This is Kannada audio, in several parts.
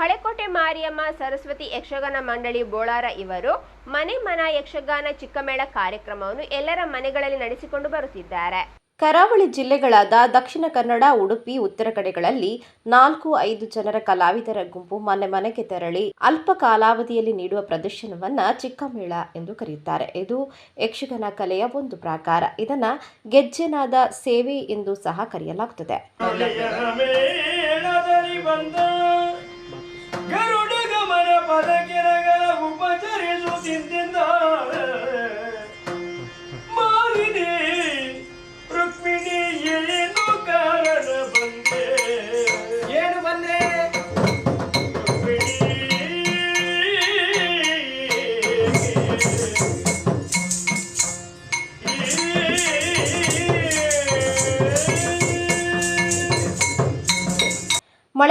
ಹಳೆಕೋಟೆ ಮಾರಿಯಮ್ಮ ಸರಸ್ವತಿ ಯಕ್ಷಗಾನ ಮಂಡಳಿ ಬೋಳಾರ ಇವರು ಮನೆ ಮನ ಯಕ್ಷಗಾನ ಚಿಕ್ಕಮೇಳ ಕಾರ್ಯಕ್ರಮವನ್ನು ಎಲ್ಲರ ಮನೆಗಳಲ್ಲಿ ನಡೆಸಿಕೊಂಡು ಬರುತ್ತಿದ್ದಾರೆ. ಕರಾವಳಿ ಜಿಲ್ಲೆಗಳಾದ ದಕ್ಷಿಣ ಕನ್ನಡ ಉಡುಪಿ ಉತ್ತರ ಕಡೆಗಳಲ್ಲಿ ನಾಲ್ಕು ಐದು ಜನರ ಕಲಾವಿದರ ಗುಂಪು ಮನೆ ಮನೆಗೆ ತೆರಳಿ ಅಲ್ಪ ಕಾಲಾವಧಿಯಲ್ಲಿ ನೀಡುವ ಪ್ರದರ್ಶನವನ್ನ ಚಿಕ್ಕಮೇಳ ಎಂದು ಕರೆಯುತ್ತಾರೆ. ಇದು ಯಕ್ಷಗಾನ ಕಲೆಯ ಒಂದು ಪ್ರಕಾರ. ಇದನ್ನ ಗೆಜ್ಜೆನಾದ ಸೇವೆ ಎಂದು ಸಹ ಕರೆಯಲಾಗುತ್ತದೆ ಗರುಡ ಗಮನ ಪದಕಿರಗಳ ಉಪಚರಿಸುತ್ತಿದ್ದ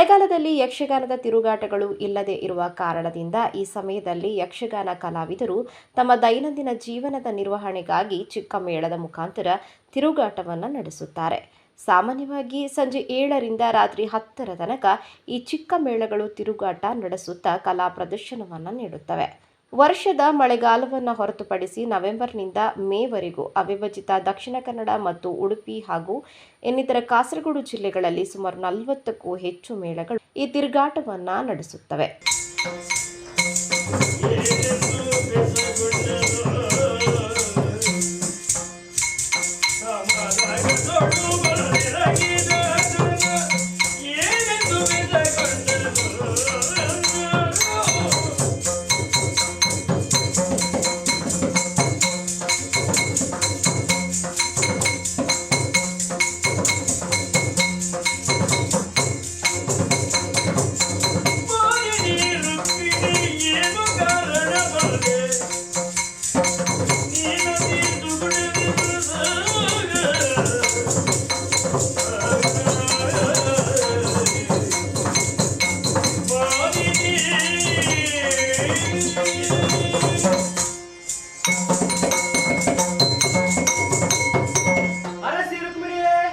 ಮಳೆಗಾಲದಲ್ಲಿ ಯಕ್ಷಗಾನದ ತಿರುಗಾಟಗಳು ಇಲ್ಲದೆ ಇರುವ ಕಾರಣದಿಂದ ಈ ಸಮಯದಲ್ಲಿ ಯಕ್ಷಗಾನ ಕಲಾವಿದರು ತಮ್ಮ ದೈನಂದಿನ ಜೀವನದ ನಿರ್ವಹಣೆಗಾಗಿ ಚಿಕ್ಕ ಮೇಳದ ಮುಖಾಂತರ ತಿರುಗಾಟವನ್ನು ನಡೆಸುತ್ತಾರೆ. ಸಾಮಾನ್ಯವಾಗಿ ಸಂಜೆ ಏಳರಿಂದ ರಾತ್ರಿ ಹತ್ತರ ತನಕ ಈ ಚಿಕ್ಕ ಮೇಳಗಳು ತಿರುಗಾಟ ನಡೆಸುತ್ತಾ ಕಲಾ ಪ್ರದರ್ಶನವನ್ನು ನೀಡುತ್ತವೆ. ವರ್ಷದ ಮಳೆಗಾಲವನ್ನು ಹೊರತುಪಡಿಸಿ ನವೆಂಬರ್ನಿಂದ ಮೇವರೆಗೂ ಅವಿಭಜಿತ ದಕ್ಷಿಣ ಕನ್ನಡ ಮತ್ತು ಉಡುಪಿ ಹಾಗೂ ಇನ್ನಿತರ ಕಾಸರಗೋಡು ಜಿಲ್ಲೆಗಳಲ್ಲಿ ಸುಮಾರು ನಲವತ್ತಕ್ಕೂ ಹೆಚ್ಚು ಮೇಳಗಳು ಈ ತಿರುಗಾಟವನ್ನು ನಡೆಸುತ್ತವೆ.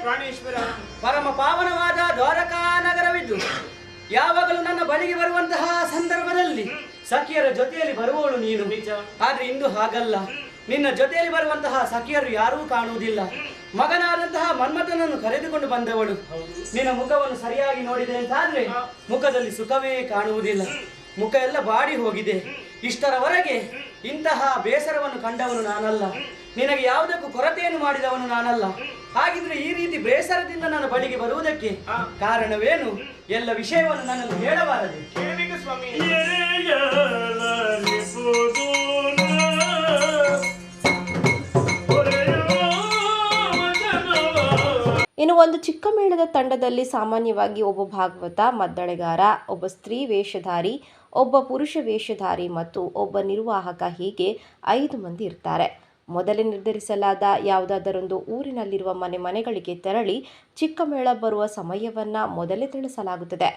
ಪ್ರಾಣೇಶ್ವರ ಪರಮ ಪಾವನವಾದ ದ್ವಾರಕಾ ನಗರವಿದ್ದು, ಯಾವಾಗಲೂ ನನ್ನ ಬಳಿಗೆ ಬರುವಂತಹ ಸಂದರ್ಭದಲ್ಲಿ ಸಖಿಯರ ಜೊತೆಯಲ್ಲಿ ಬರುವವಳು ನೀನು. ನಿಜ. ಆದ್ರೆ ಇಂದು ಹಾಗಲ್ಲ. ನಿನ್ನ ಜೊತೆಯಲ್ಲಿ ಬರುವಂತಹ ಸಖಿಯರು ಯಾರೂ ಕಾಣುವುದಿಲ್ಲ. ಮಗನಾದಂತಹ ಮನ್ಮಥನನ್ನು ಕರೆದುಕೊಂಡು ಬಂದವಳು. ನಿನ್ನ ಮುಖವನ್ನು ಸರಿಯಾಗಿ ನೋಡಿದೆ ಅಂತಾದ್ರೆ ಮುಖದಲ್ಲಿ ಸುಖವೇ ಕಾಣುವುದಿಲ್ಲ. ಮುಖ ಎಲ್ಲ ಬಾಡಿ ಹೋಗಿದೆ. ಇಷ್ಟರವರೆಗೆ ಇಂತಹ ಬೇಸರವನ್ನು ಕಂಡವನು ನಾನಲ್ಲ. ನಿನಗೆ ಯಾವುದಕ್ಕೂ ಕೊರತೆಯನ್ನು ಮಾಡಿದವನು ನಾನಲ್ಲ. ಹಾಗಿದ್ರೆ ಈ ರೀತಿ ಬೇಸರದಿಂದ ನನ್ನ ಬಳಿಗೆ ಬರುವುದಕ್ಕೆ ಕಾರಣವೇನು? ಎಲ್ಲ ವಿಷಯವನ್ನು ನನ್ನಲ್ಲಿ ಹೇಳಬಾರದು. ಇನ್ನು ಒಂದು ಚಿಕ್ಕ ಮೇಳದ ತಂಡದಲ್ಲಿ ಸಾಮಾನ್ಯವಾಗಿ ಒಬ್ಬ ಭಾಗವತ, ಮದ್ದಳೆಗಾರ, ಒಬ್ಬ ಸ್ತ್ರೀ ವೇಷಧಾರಿ, ಒಬ್ಬ ಪುರುಷ ವೇಷಧಾರಿ ಮತ್ತು ಒಬ್ಬ ನಿರ್ವಾಹಕ ಹೀಗೆ ಐದು ಮಂದಿ ಇರ್ತಾರೆ. ಮೊದಲೇ ನಿರ್ಧರಿಸಲಾದ ಯಾವುದಾದರೊಂದು ಊರಿನಲ್ಲಿರುವ ಮನೆ ಮನೆಗಳಿಗೆ ತೆರಳಿ ಚಿಕ್ಕ ಮೇಳ ಬರುವ ಸಮಯವನ್ನು ಮೊದಲೇ ತಿಳಿಸಲಾಗುತ್ತದೆ.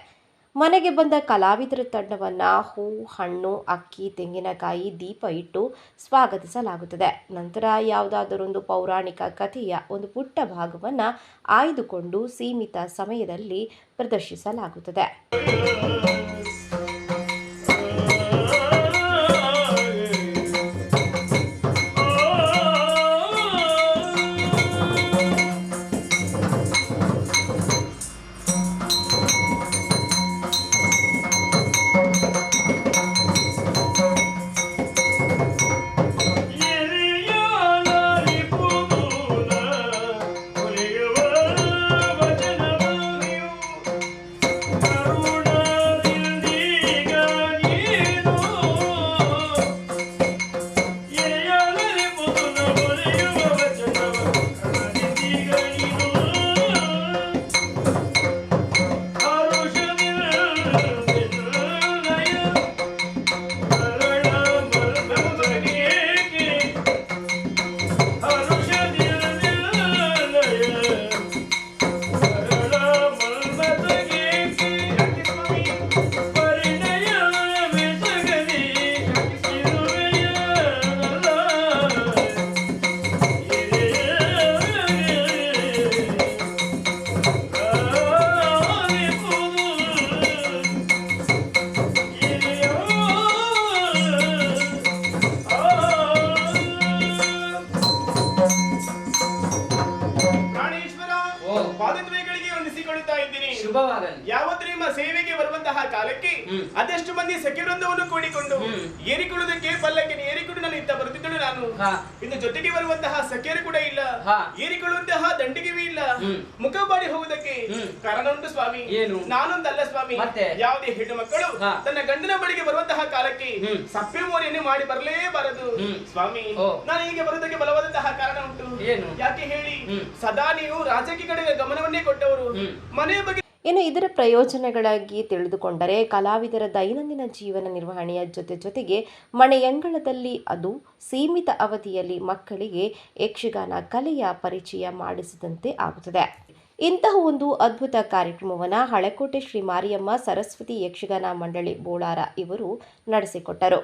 ಮನೆಗೆ ಬಂದ ಕಲಾವಿದರ ತಂಡವನ್ನು ಹೂ, ಹಣ್ಣು, ಅಕ್ಕಿ, ತೆಂಗಿನಕಾಯಿ, ದೀಪ ಇಟ್ಟು ಸ್ವಾಗತಿಸಲಾಗುತ್ತದೆ. ನಂತರ ಯಾವುದಾದರೊಂದು ಪೌರಾಣಿಕ ಕಥೆಯ ಒಂದು ಪುಟ್ಟ ಭಾಗವನ್ನು ಆಯ್ದುಕೊಂಡು ಸೀಮಿತ ಸಮಯದಲ್ಲಿ ಪ್ರದರ್ಶಿಸಲಾಗುತ್ತದೆ. ಶುಭವಾಗಲಿ ಯಾವತ್ತು ನಿಮ್ಮ ಸೇವೆಗೆ ಬರುವಂತಹ ಕಾಲಕ್ಕೆ ಅದೆಷ್ಟು ಮಂದಿ ಸಖಿವೃಂದವನ್ನು ಕೂಡಿಕೊಂಡು. ಏರಿಕೊಳ್ಳುವುದಕ್ಕೆ ಪಲ್ಲಕ್ಕೆ ಏರಿಕೊಂಡು ನಾನು ಇತ್ತ ಬರುತ್ತಿದ್ದಳು ನಾನು. ಇನ್ನು ಜೊತೆಗೆ ಬರುವಂತಹ ಸಖಿಯರು ಕೂಡ ಇಲ್ಲ. ಏರಿಕೊಳ್ಳುವಂತಹ ದಂಡಿಗೆವೇ ಇಲ್ಲ. ಮುಖ ಮಾಡಿ ಹೋಗುವುದಕ್ಕೆ ಕಾರಣ ಉಂಟು ಸ್ವಾಮಿ ಏನು? ನಾನೊಂದಲ್ಲ ಸ್ವಾಮಿ? ಯಾವುದೇ ಹೆಣ್ಣು ಮಕ್ಕಳು ತನ್ನ ಗಂಡನ ಬಳಿಗೆ ಬರುವಂತಹ ಕಾಲಕ್ಕೆ. ಸಪ್ಪೆ ಮೋರೆಯನ್ನು ಮಾಡಿ ಬರಲೇಬಾರದು. ಸ್ವಾಮಿ ನಾನು ಹೀಗೆ ಬರುವುದಕ್ಕೆ ಬಲವಾದಂತಹ ಕಾರಣ ಉಂಟು ಏನು? ಯಾಕೆ ಹೇಳಿ. ಸದಾ ನೀವು ರಾಜಕೀಯ ಕಡೆಗೆ ಗಮನವನ್ನೇ ಕೊಟ್ಟವರು. ಮನೆಯ ಬಗ್ಗೆ ಇನ್ನು ಇದರ ಪ್ರಯೋಜನಗಳಾಗಿ ತಿಳಿದುಕೊಂಡರೆ ಕಲಾವಿದರ ದೈನಂದಿನ ಜೀವನ ನಿರ್ವಹಣೆಯ ಜೊತೆ ಜೊತೆಗೆ ಮನೆಯಂಗಳದಲ್ಲಿ ಅದು ಸೀಮಿತ ಅವಧಿಯಲ್ಲಿ ಮಕ್ಕಳಿಗೆ ಯಕ್ಷಗಾನ ಕಲೆಯ ಪರಿಚಯ ಮಾಡಿಸಿದಂತೆ ಆಗುತ್ತದೆ. ಇಂತಹ ಒಂದು ಅದ್ಭುತ ಕಾರ್ಯಕ್ರಮವನ್ನು ಹಳೆಕೋಟೆ ಶ್ರೀ ಮಾರಿಯಮ್ಮ ಸರಸ್ವತಿ ಯಕ್ಷಗಾನ ಮಂಡಳಿ ಬೋಳಾರ ಇವರು ನಡೆಸಿಕೊಟ್ಟರು.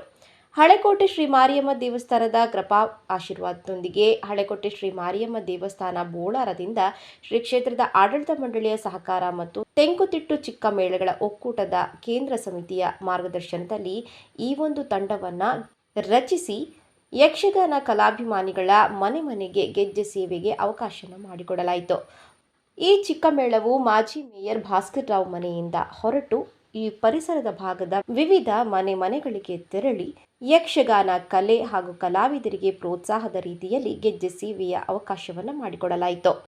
ಹಳೆಕೋಟೆ ಶ್ರೀ ಮಾರಿಯಮ್ಮ ದೇವಸ್ಥಾನದ ಕೃಪಾ ಆಶೀರ್ವಾದದೊಂದಿಗೆ ಹಳೆಕೋಟೆ ಶ್ರೀ ಮಾರಿಯಮ್ಮ ದೇವಸ್ಥಾನ ಬೋಳಾರದಿಂದ ಶ್ರೀ ಕ್ಷೇತ್ರದ ಆಡಳಿತ ಮಂಡಳಿಯ ಸಹಕಾರ ಮತ್ತು ತೆಂಕುತಿಟ್ಟು ಚಿಕ್ಕ ಮೇಳಗಳ ಒಕ್ಕೂಟದ ಕೇಂದ್ರ ಸಮಿತಿಯ ಮಾರ್ಗದರ್ಶನದಲ್ಲಿ ಈ ಒಂದು ತಂಡವನ್ನು ರಚಿಸಿ ಯಕ್ಷಗಾನ ಕಲಾಭಿಮಾನಿಗಳ ಮನೆ ಮನೆಗೆ ಗೆಜ್ಜೆ ಸೇವೆಗೆ ಅವಕಾಶನ ಮಾಡಿಕೊಡಲಾಯಿತು. ಈ ಚಿಕ್ಕ ಮೇಳವು ಮಾಜಿ ಮೇಯರ್ ಭಾಸ್ಕರ್ ರಾವ್ ಮನೆಯಿಂದ ಹೊರಟು ಈ ಪರಿಸರದ ಭಾಗದ ವಿವಿಧ ಮನೆ ಮನೆಗಳಿಗೆ ತೆರಳಿ ಯಕ್ಷಗಾನ ಕಲೆ ಹಾಗೂ ಕಲಾವಿದರಿಗೆ ಪ್ರೋತ್ಸಾಹದ ರೀತಿಯಲ್ಲಿ ಗೆಜ್ಜೆ ಸೇವೆಯ ಅವಕಾಶವನ್ನು ಮಾಡಿಕೊಡಲಾಯಿತು.